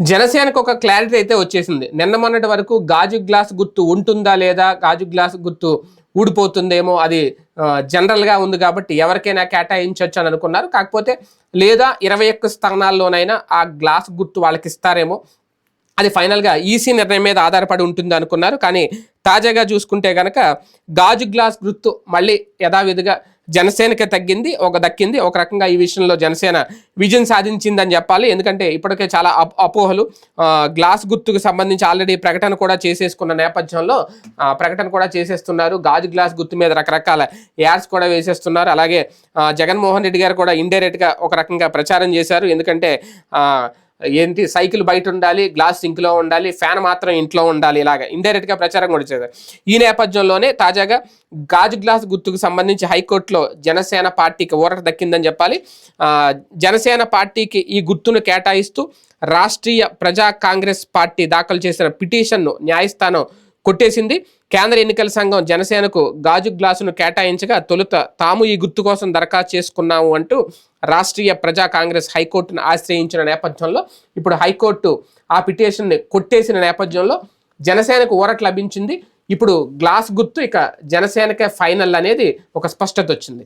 జనసేనకు ఒక క్లారిటీ అయితే వచ్చేసింది. నిన్న మొన్నటి వరకు గాజు గ్లాస్ గుర్తు ఉంటుందా లేదా గాజు గ్లాస్ గుర్తు ఊడిపోతుందేమో అది జనరల్గా ఉంది కాబట్టి ఎవరికైనా కేటాయించవచ్చు అని అనుకున్నారు. కాకపోతే లేదా ఇరవై ఒక్క స్థానాల్లోనైనా ఆ గ్లాస్ గుర్తు వాళ్ళకి ఇస్తారేమో అది ఫైనల్గా ఈసీ నిర్ణయం మీద ఆధారపడి ఉంటుంది అనుకున్నారు. కానీ తాజాగా చూసుకుంటే కనుక గాజు గ్లాస్ గుర్తు మళ్ళీ యథావిధిగా జనసేనకే తగ్గింది ఒక దక్కింది. ఒక రకంగా ఈ విషయంలో జనసేన విజయం సాధించిందని చెప్పాలి. ఎందుకంటే ఇప్పటికే చాలా అప్ అపోహలు. గ్లాస్ గుర్తుకు సంబంధించి ఆల్రెడీ ప్రకటన కూడా చేసేసుకున్న నేపథ్యంలో ప్రకటన కూడా చేసేస్తున్నారు. గాజు గ్లాస్ గుర్తు మీద రకరకాల యాడ్స్ కూడా వేసేస్తున్నారు. అలాగే జగన్మోహన్ రెడ్డి గారు కూడా ఇండైరెక్ట్గా ఒక రకంగా ప్రచారం చేశారు. ఎందుకంటే ఏంటి? సైకిల్ బయట ఉండాలి గ్లాస్ సింక్లో ఉండాలి ఫ్యాన్ మాత్రం ఇంట్లో ఉండాలి ఇలాగ. ఇండైరెక్ట్గా ప్రచారం కూడా చేశారు. ఈ నేపథ్యంలోనే తాజాగా గాజు గ్లాస్ గుర్తుకు సంబంధించి హైకోర్టులో జనసేన పార్టీకి ఊరట దక్కిందని చెప్పాలి. జనసేన పార్టీకి ఈ గుర్తును కేటాయిస్తూ రాష్ట్రీయ ప్రజా కాంగ్రెస్ పార్టీ దాఖలు చేసిన పిటిషన్ను న్యాయస్థానం కొట్టేసింది. కేంద్ర ఎన్నికల సంఘం జనసేనకు గాజు గ్లాసును కేటాయించగా తొలుత తాము ఈ గుర్తు కోసం దరఖాస్తు చేసుకున్నాము అంటూ రాష్ట్రీయ ప్రజా కాంగ్రెస్ హైకోర్టును ఆశ్రయించిన నేపథ్యంలో ఇప్పుడు హైకోర్టు ఆ పిటిషన్ని కొట్టేసిన నేపథ్యంలో జనసేనకు ఊరట లభించింది. ఇప్పుడు గ్లాస్ గుర్తు ఇక జనసేనకే ఫైనల్ అనేది ఒక స్పష్టత వచ్చింది.